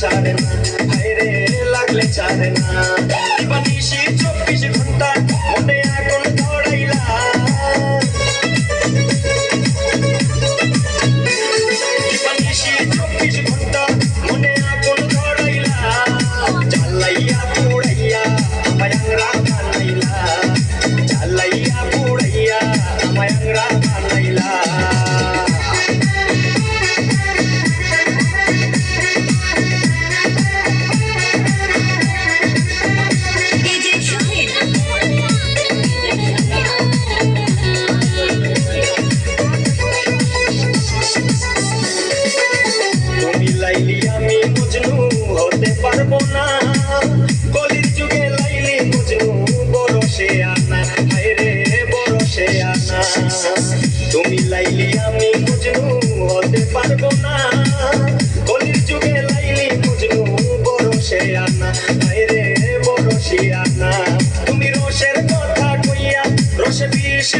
চারে না। হাইরে লাগলে চারে না। লাইলি আমি বুঝলু হতে পারব না। কলির যুগে লাইলি মজনু বরসে আনা রে বড় বরসে আনা। তুমি লাইলি আমি মজনু হতে পারব না। কলির যুগে লাইলি বড় বরসে আনা রে বরসে আনা। তুমি রসের কথা কইয়া, রসে বিষ